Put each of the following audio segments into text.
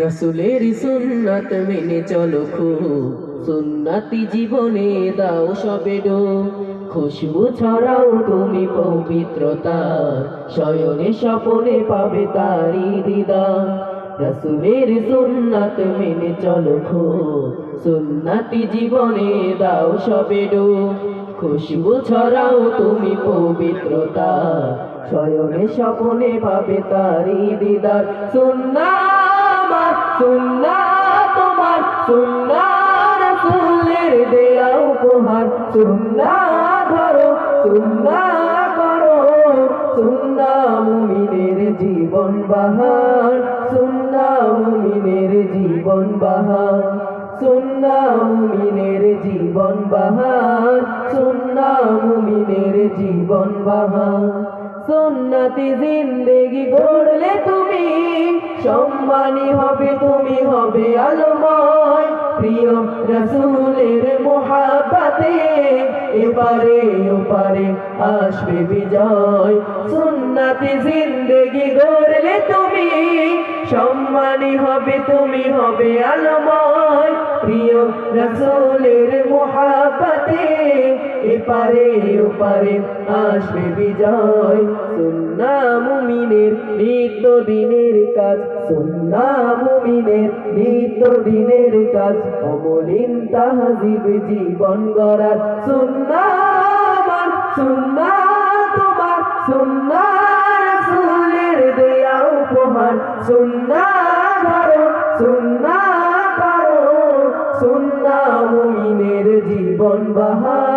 রসুলের সুন্নাত মেনে চলো খুব সুন্নাতি জীবনে দাও সবে ডো। খুশবু ছড়াও তুমি পবিত্রতার। শয়নে স্বপনে পাবে তারি দিদা রসুলের সুন্নাত মেনে চলো খুব সুন্নাতি জীবনে দাও সবে ডো। খুশবু ছড়াও তুমি পবিত্রতা শয়নে স্বপনে পাবে তারি দিদার। সুন্না সুন্না তোমার, সুন্না রসুলের দেয়া উপহার। সুন্না ধরো, সুন্না করো, সুন্না মুমিনের জীবন বাহার। সুন্না মুমিনের জীবন বাহার। সুন্না মুমিনের জীবন বাহার। সুন্না মুমিনের জীবন বাহার। সুন্নতি জিন্দেগি গড়লে তুমি, সম্মানী হবে তুমি হবে আলময়। প্রিয় রসুলের মোহাবাতে এপারে ওপারে আসবে বিজয়। সুন্নতি জিন্দেগি গড়লে তুমি, সম্মানী হবে তুমি হবে আলময়। প্রিয় রসুলের মোহাবাতে এপারে, ওপারে আসবে বিজয়। সুন্না মুমিনের নিত্য দিনের কাজ, সুন্না মুমিনের নিত্য দিনের কাজ। অমলিন তাহাজিব জীবন গড়ার সুন্না আমার, সুন্না তোমার, সুন্না দেয়া উপহার। সুন্না ধরো, সুন্না করো সুন্না মুমিনের জীবন বাহার।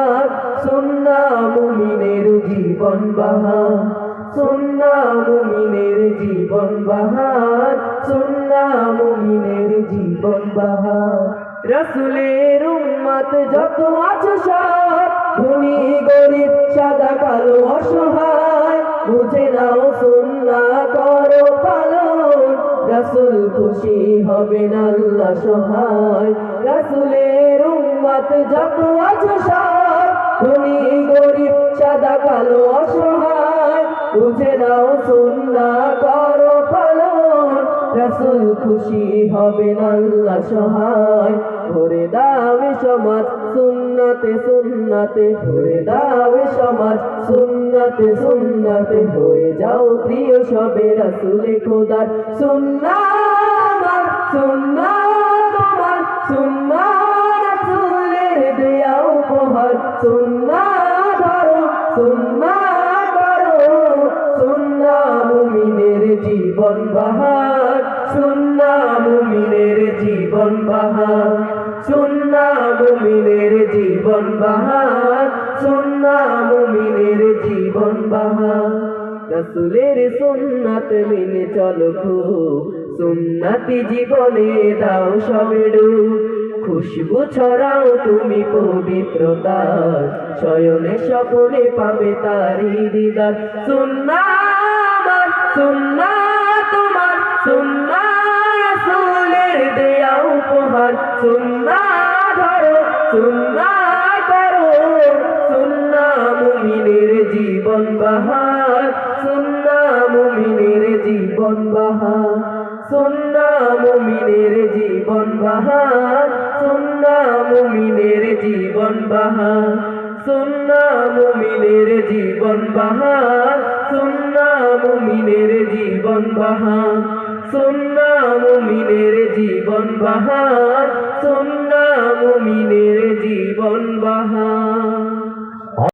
জীবন বাহার। সুন্না মুমিনের জীবন বাহার। সুন্না মুমিনের জীবন বাহার। রসুলের উম্মত যত আছো সব গরিব, সাদা, কালো, অসহায়। বুঝে নাও, সুন্না করো, পালন। রসুল খুশি হবেন, আল্লাহ সহায়। রসুলের উম্মত যত আছো সব ধনী, গরিব কালো অসহায়, বুঝে নাও সুন্না করো পালন। রসুল খুশি হবেন আল্লাহ সহায়। ধরে দাবে সমাজ সুন্নাতে সুন্নাতে ধরে দাবে সমাজ সুন্নাতে সুন্নাতে হয়ে যাও প্রিয় সবে রসুলে খোদার। সুন্না সুন্না তোমার, সুন্না রসুলের দেয়া উপহার। সুন্না সুন্না করো সুন্না মুমিনের জীবন বাহার, সুন্না মুমিনের জীবন বাহার, সুন্না মুমিনের জীবন বাহার, সুন্না মুমিনের জীবন বাহার রসুলের সুন্নাত মেনে চলো খুব, সুন্নাতি জীবনে দাও সবে। খুশবু ছড়াও তুমি পবিত্রতার শয়নে স্বপনে পাবে তারি দিদার। সুন্না আমার, সুন্না তোমার, সুন্না রসুলের দেয়া উপহার। সুন্না ধরো, সুন্না করো, সুন্না মুমিনের জীবন বাহার। সুন্না মুমিনের জীবন বাহার। সুন্না মুমিনের জীবন বাহার। মুমিনের জীবন বাহার, সুন্না মুমিনের জীবন বাহার, সুন্না মুমিনের জীবন বাহার, সুন্না মুমিনের জীবন বাহার, সুন্না মুমিনের জীবন বাহার।